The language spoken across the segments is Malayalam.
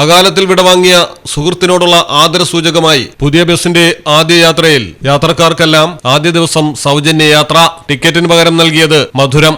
അകാലത്തിൽ വിടവാങ്ങിയ സുഹൃത്തിനോടുള്ള ആദരസൂചകമായി പുതിയ ബസിന്റെ ആദ്യ യാത്രയിൽ യാത്രക്കാർക്കെല്ലാം ആദ്യ ദിവസം സൗജന്യ യാത്ര ടിക്കറ്റിന് പകരം നൽകിയത് മധുരം.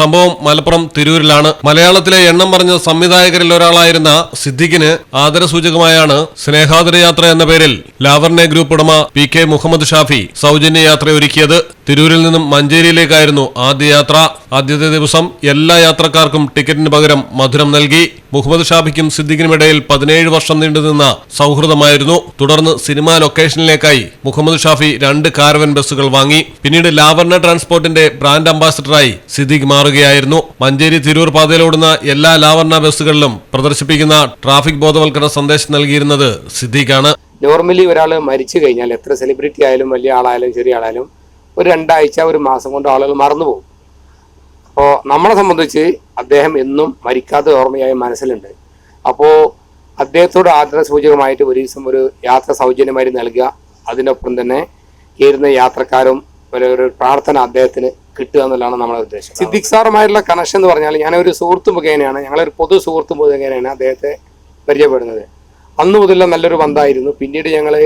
സംഭവം മലപ്പുറം തിരൂരിലാണ്. മലയാളത്തിലെ എണ്ണം പറഞ്ഞ സംവിധായകരിൽ ഒരാളായിരുന്ന സിദ്ദിഖിന് ആദരസൂചകമായാണ് സ്നേഹാദര യാത്ര എന്ന പേരിൽ ലാവർനെ ഗ്രൂപ്പ് ഉടമ പി കെ മുഹമ്മദ് ഷാഫി സൗജന്യ യാത്ര ഒരുക്കിയത്. തിരൂരിൽ നിന്നും മഞ്ചേരിയിലേക്കായിരുന്നു ആദ്യ യാത്ര. ആദ്യത്തെ ദിവസം എല്ലാ യാത്രക്കാർക്കും ടിക്കറ്റിന് പകരം മധുരം നൽകി. മുഹമ്മദ് ഷാഫിക്കും സിദ്ദിഖിനുമിടയിൽ പതിനേഴ് വർഷം നീണ്ടുനിന്ന സൗഹൃദമായിരുന്നു. തുടർന്ന് സിനിമാ ലൊക്കേഷനിലേക്കായി മുഹമ്മദ് ഷാഫി രണ്ട് കാരവൻ ബസ്സുകൾ വാങ്ങി. പിന്നീട് ലാവർണ ട്രാൻസ്പോർട്ടിന്റെ ബ്രാൻഡ് അംബാസഡറായി സിദ്ദിഖ് മാറുകയായിരുന്നു. മഞ്ചേരി തിരൂർ പാതയിലോടുന്ന എല്ലാ ലാവർണ ബസ്സുകളിലും പ്രദർശിപ്പിക്കുന്ന ട്രാഫിക് ബോധവൽക്കരണ സന്ദേശം നൽകിയിരുന്നത് സിദ്ദിഖാണ്. നോർമലി ഒരാൾ മരിച്ചു കഴിഞ്ഞാൽ എത്ര സെലിബ്രിറ്റി ആയാലും വലിയ ആളായാലും ചെറിയ ആളായാലും ഒരു രണ്ടാഴ്ച ഒരു മാസം കൊണ്ട് ആളുകൾ മറന്നു പോകും അപ്പോൾ നമ്മളെ സംബന്ധിച്ച് അദ്ദേഹം എന്നും മരിക്കാത്ത ഓർമ്മയായി മനസ്സിലുണ്ട്. അപ്പോൾ അദ്ദേഹത്തോട് ആദര സൂചകമായിട്ട് ഒരു ദിവസം ഒരു യാത്ര സൗജന്യമായി നൽകുക. അതിനൊപ്പം തന്നെ ചേരുന്ന യാത്രക്കാരും ഒരു പ്രാർത്ഥന അദ്ദേഹത്തിന് കിട്ടുക എന്നുള്ളതാണ് നമ്മുടെ ഉദ്ദേശം. സിദ്ദിഖ് സാറുമായിട്ടുള്ള കണക്ഷൻ എന്ന് പറഞ്ഞാൽ ഞാനൊരു സുഹൃത്ത് മുഖേനയാണ് ഞങ്ങളൊരു പൊതു സുഹൃത്ത് മുഖേനയാണ് അദ്ദേഹത്തെ പരിചയപ്പെടുന്നത്. അന്ന് മുതലുള്ള നല്ലൊരു ബന്ധമായിരുന്നു. പിന്നീട് ഞങ്ങൾ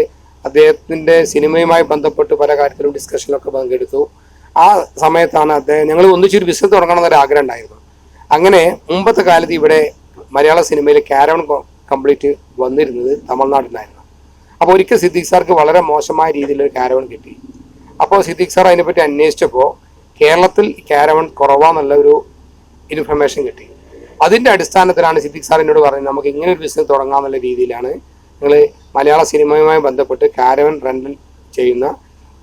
അദ്ദേഹത്തിന്റെ സിനിമയുമായി ബന്ധപ്പെട്ട് പല കാര്യത്തിലും ഡിസ്കഷനിലൊക്കെ പങ്കെടുത്തു. ആ സമയത്താണ് അദ്ദേഹം ഞങ്ങൾ ഒന്നിച്ചൊരു ബിസിനസ് തുടങ്ങണം എന്നൊരു ആഗ്രഹം ഉണ്ടായിരുന്നു. അങ്ങനെ മുമ്പത്തെ കാലത്ത് ഇവിടെ മലയാള സിനിമയിൽ കാരവൺ കംപ്ലീറ്റ് വന്നിരുന്നത് തമിഴ്നാട്ടിലായിരുന്നു. അപ്പോൾ ഒരിക്കൽ സിദ്ദീഖ് സാർക്ക് വളരെ മോശമായ രീതിയിൽ ഒരു കാരവൺ കിട്ടി. അപ്പോൾ സിദ്ദീഖ് സാർ അതിനെപ്പറ്റി അന്വേഷിച്ചപ്പോൾ കേരളത്തിൽ കാരവൺ കുറവാന്നുള്ള ഒരു ഇൻഫർമേഷൻ കിട്ടി. അതിന്റെ അടിസ്ഥാനത്തിലാണ് സിദ്ദീഖ് സാർ എന്നോട് പറഞ്ഞത് നമുക്ക് ഇങ്ങനെ ഒരു ബിസിനസ് തുടങ്ങാമെന്നുള്ള രീതിയിലാണ് നിങ്ങൾ മലയാള സിനിമയുമായി ബന്ധപ്പെട്ട് കാരവൻ റെന്റൽ ചെയ്യുന്ന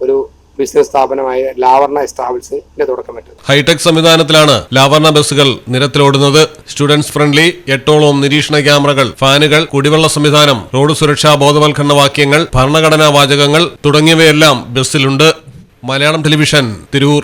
ഒരു ബിസിനസ് സ്ഥാപനമായ ലാവർണ തുടക്കം തുടക്കമിട്ടത് ഹൈടെക് സംവിധാനത്തിലാണ് ലാവർണ ബസ്സുകൾ നിരത്തിലോടുന്നത്. സ്റ്റുഡൻസ് ഫ്രണ്ട്ലി എട്ടോളം നിരീക്ഷണ ക്യാമറകൾ ഫാനുകൾ കുടിവെള്ള സംവിധാനം റോഡ് സുരക്ഷാ ബോധവൽക്കരണ വാക്യങ്ങൾ ഭരണഘടനാ വാചകങ്ങൾ തുടങ്ങിയവയെല്ലാം ബസ്സിലുണ്ട്. മലയാളം ടെലിവിഷൻ തിരൂർ.